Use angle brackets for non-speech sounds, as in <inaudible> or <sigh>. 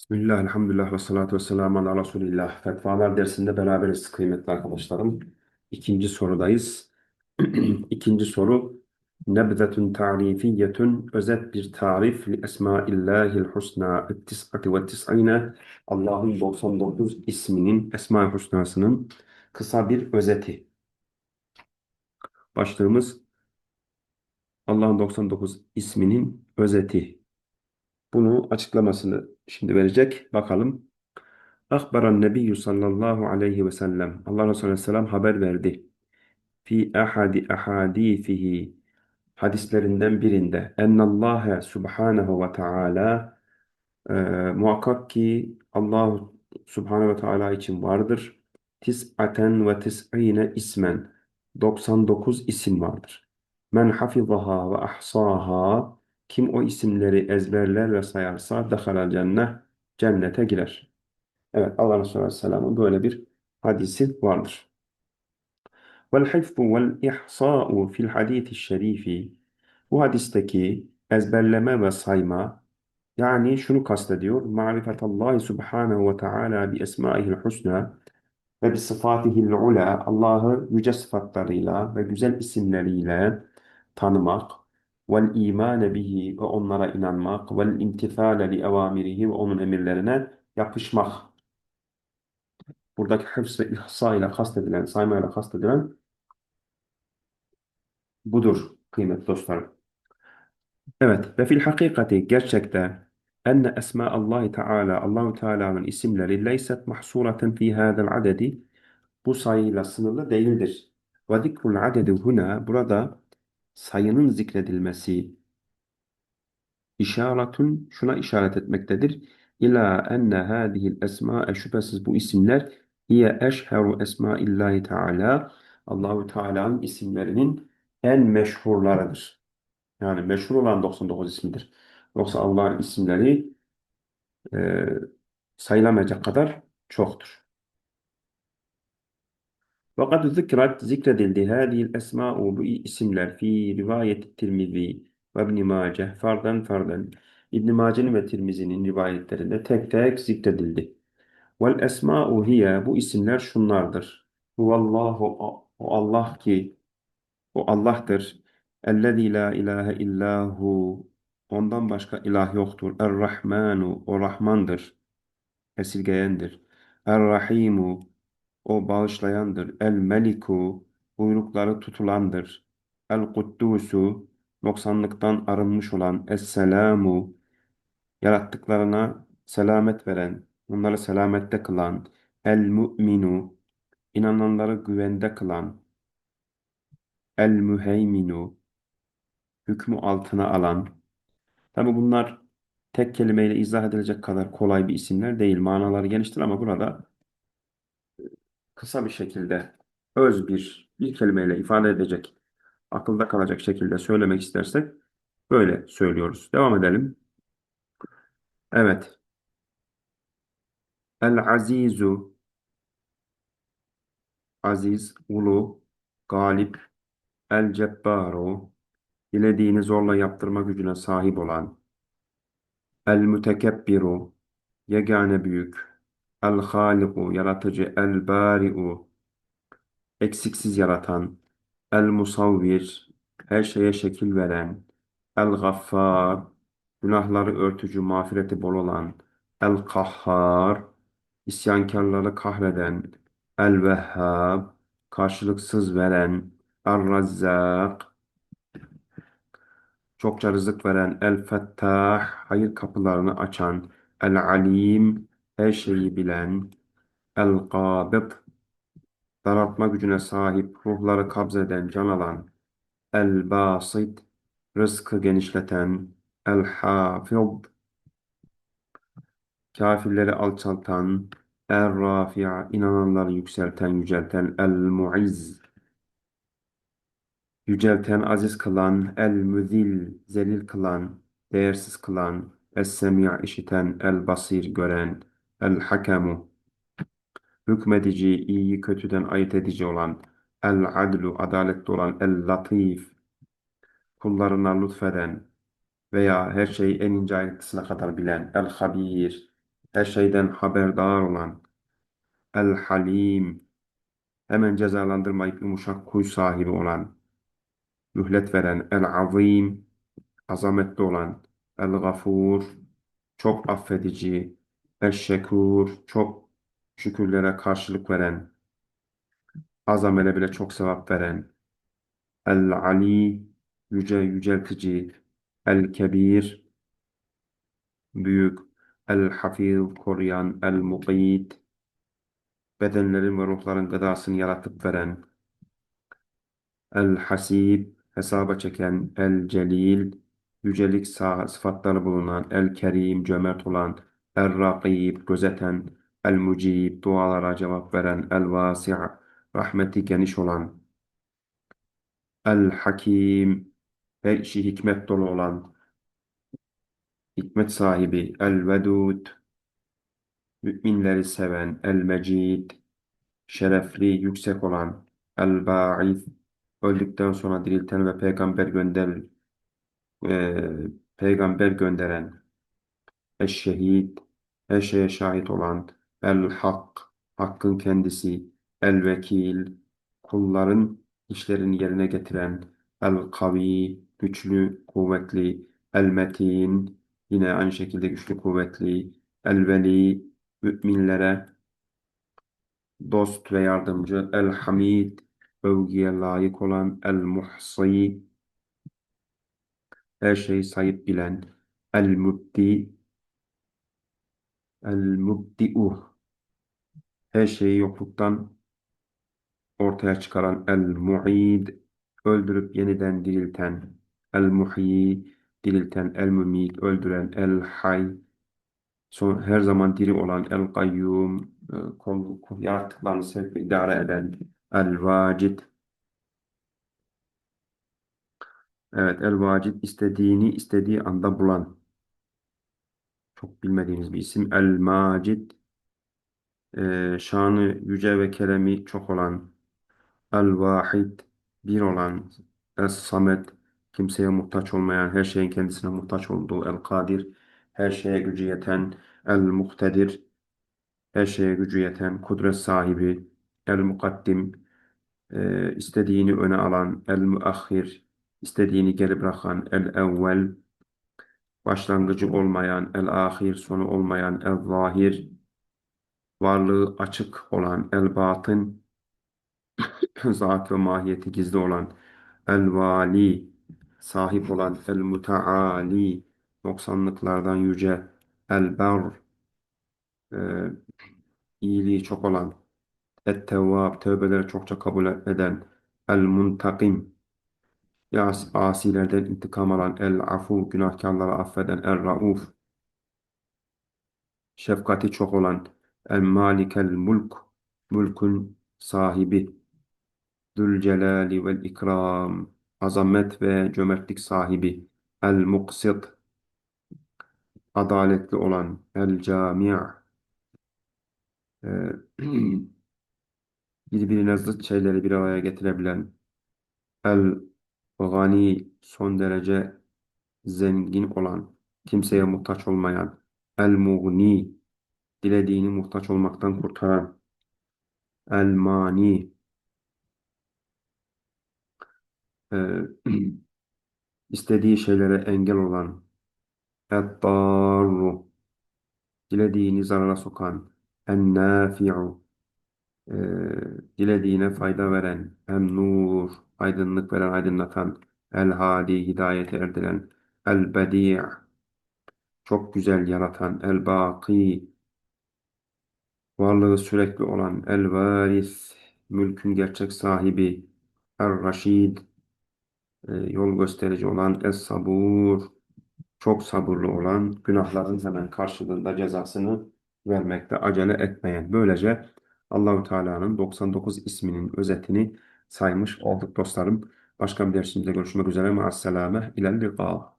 Bismillah, elhamdülillah ve salatu ve selamu ala Resulillah. Fetvalar dersinde beraberiz kıymetli arkadaşlarım. İkinci sorudayız. <clears throat> İkinci soru. Nebzetun ta'rifiyetun özet bir tarif li esmaillahil husna tis'ati ve tis'ine Allah'ın 99 isminin Esma-i Husna'sının kısa bir özeti. Başlığımız Allah'ın 99 isminin özeti. Bunu açıklamasını şimdi verecek. Bakalım. Akbaran Nebiyyü sallallahu aleyhi ve sellem. Allah Resulü aleyhisselam haber verdi. Fi ahadi ahadithihi hadislerinden birinde ennallâhe subhanehu ve teâlâ e, muhakkak ki Allah subhanehu ve teâlâ için vardır. Tis'aten ve tis'ine ismen 99 isim vardır. Men hafizaha ve ahsaha kim o isimleri ezberler ve sayarsa dehalel cennet cennete girer. Evet Allah Resulü Aleyhisselam'ın böyle bir hadisi vardır. Vel ihsa'u fil hadisi şerifi bu hadisteki ezberleme ve sayma yani şunu kastediyor. Marifetallahi subhanehu ve teala bi esmaihil husna ve bi sıfatihil ula Allah'ı yüce sıfatlarıyla ve güzel isimleriyle tanımak vel imane bihi ve onlara inanmak vel imtithale li evamirihi ve onun emirlerine yapışmak Buradaki hıfz ve ihsa ile kastedilen, saymayla kastedilen budur kıymetli dostlarım. Evet ve fil hakikati gerçekte enne esma Allah Teala Allahu Teala'nın isimleri leyset mahsureten fi hadal adedi bu sayıyla sınırlı değildir. Ve zikrul adedi huna burada sayının zikredilmesi işaretun şuna işaret etmektedir. İla enne hadihil esma şüphesiz bu isimler hiye eşheru esmaillahi teala Allahu Teala'nın isimlerinin en meşhurlarıdır. Yani meşhur olan 99 ismidir. Yoksa Allah'ın isimleri e, sayılamayacak kadar çoktur. Fakat zikret zikredildi hadihil esma'u bu isimler fi rivayet Tirmizi ve İbn Mace fardan fardan İbn Mace'nin ve Tirmizi'nin rivayetlerinde tek tek zikredildi. Vel esma'u hiye bu isimler şunlardır. Huvallahu o Allah ki o Allah'tır. Ellezî la ilahe illahu ondan başka ilah yoktur. Er-Rahmanu o Rahmandır. Esirgeyendir. Er-Rahimu o bağışlayandır. El-Meliku buyrukları tutulandır. El-Kuddusu noksanlıktan arınmış olan. Es-Selamu yarattıklarına selamet veren, onları selamette kılan. El-Mu'minu inananları güvende kılan. El-Müheyminu hükmü altına alan. Tabi bunlar tek kelimeyle izah edilecek kadar kolay bir isimler değil. Manaları geniştir ama burada kısa bir şekilde öz bir bir kelimeyle ifade edecek, akılda kalacak şekilde söylemek istersek böyle söylüyoruz. Devam edelim. Evet. El-Azizu Aziz, ulu, galip, el-Cebbaru dilediğini zorla yaptırma gücüne sahip olan el-Mütekebbiru yegane büyük el-Haliku yaratıcı. el-Bari'u eksiksiz yaratan. el-Musavvir her şeye şekil veren. el-Gaffar günahları örtücü mağfireti bol olan. el-Kahhar isyankarları kahreden. el-Vehhab karşılıksız veren. el-Razzak çokça rızık veren. El-Fettah, hayır kapılarını açan, El-Alim, her şeyi bilen, El-Gâbıd, daraltma gücüne sahip, ruhları kabzeden, can alan, El-Basit, rızkı genişleten, El-Hafid, kafirleri alçaltan, El-Rafi'a, inananları yükselten, yücelten, El-Muizz, Yücelten, aziz kılan, el-müzil, zelil kılan, değersiz kılan, es-semi' işiten, el-basir gören, el-hakemu, hükmedici, iyiyi kötüden ayırt edici olan, el-adlu, adaletli olan, el-latif, kullarına lütfeden veya her şeyi en ince ayrıntısına kadar bilen, el-habir, her şeyden haberdar olan, El Halim, hemen cezalandırmayıp yumuşak huy sahibi olan, mühlet veren, El Azim, azametli olan, El Gafur, çok affedici, El Şekur, çok şükürlere karşılık veren, az amele bile çok sevap veren, El Ali, yüce yüceltici, El Kebir, büyük, El Hafiz, koruyan, El Muqit, bedenlerin ve ruhların gıdasını yaratıp veren, El Hasib, hesaba çeken, El Celil, yücelik sıfatları bulunan, El Kerim, cömert olan, El Rakib, gözeten, El Mucib, dualara cevap veren, El Vasi' rahmeti geniş olan, El Hakim, her işi hikmet dolu olan, hikmet sahibi, El Vedud, müminleri seven, El Mecid, şerefli, yüksek olan, El Ba'ith, öldükten sonra dirilten ve peygamber gönder, e, peygamber gönderen, Eşşehid, her şeye şahit olan, El Hak, Hakkın kendisi, El Vekil, kulların işlerini yerine getiren, El Kavi, güçlü, kuvvetli, El Metin, yine aynı şekilde güçlü, kuvvetli, El Veli, müminlere dost ve yardımcı, El Hamid, övgüye layık olan, El Muhsi, her şeyi sayıp bilen, El Mubdi, El Mubdi'u, her şeyi yokluktan ortaya çıkaran, El Mu'id, öldürüp yeniden dirilten, El Muhyi, dirilten, El Mumit, öldüren, El Hay, son, her zaman diri olan, El Kayyum, e, kol, kol, yarattıklarını sevip idare eden, El Vacid, evet El Vacid istediğini istediği anda bulan, çok bilmediğimiz bir isim, El Macid, e, şanı yüce ve keremi çok olan, El-Vahid, bir olan, Es-Samet, kimseye muhtaç olmayan, her şeyin kendisine muhtaç olduğu, El-Kadir, her şeye gücü yeten, El-Muktedir, her şeye gücü yeten, kudret sahibi, El-Mukaddim, e, istediğini öne alan, El-Müahhir, istediğini geri bırakan, El-Evvel, başlangıcı olmayan, El-Ahir, sonu olmayan, El-Zahir, varlığı açık olan, El-Batın, <clears throat> zat ve mahiyeti gizli olan el-vali, sahip olan el-mutaali, noksanlıklardan yüce el-ber, e, iyiliği çok olan et-tevvab, tövbeleri çokça kabul eden el-muntakim, yas asilerden intikam alan el-afu, günahkarları affeden el-rauf, şefkati çok olan el-malikel-mulk, mülkün sahibi. Zülcelali vel ikram, azamet ve cömertlik sahibi, el muksit, adaletli olan, el cami' e, birbirine zıt şeyleri bir araya getirebilen, el gani, son derece zengin olan, kimseye muhtaç olmayan, el mugni, dilediğini muhtaç olmaktan kurtaran, el mani, e, istediği şeylere engel olan, et-darru, dilediğini zarara sokan, en-nafi'u, e, dilediğine fayda veren, en-nur, aydınlık veren, aydınlatan, el-hadi, hidayete erdiren, el-bedi' çok güzel yaratan, el-baki, varlığı sürekli olan, el-varis, mülkün gerçek sahibi, el-raşid, e, yol gösterici olan, es-sabur, çok sabırlı olan, günahların hemen karşılığında cezasını vermekte acele etmeyen. Böylece Allahu Teala'nın 99 isminin özetini saymış olduk dostlarım. Başka bir dersimizde görüşmek üzere. Ma'as-selame. İlel liqa.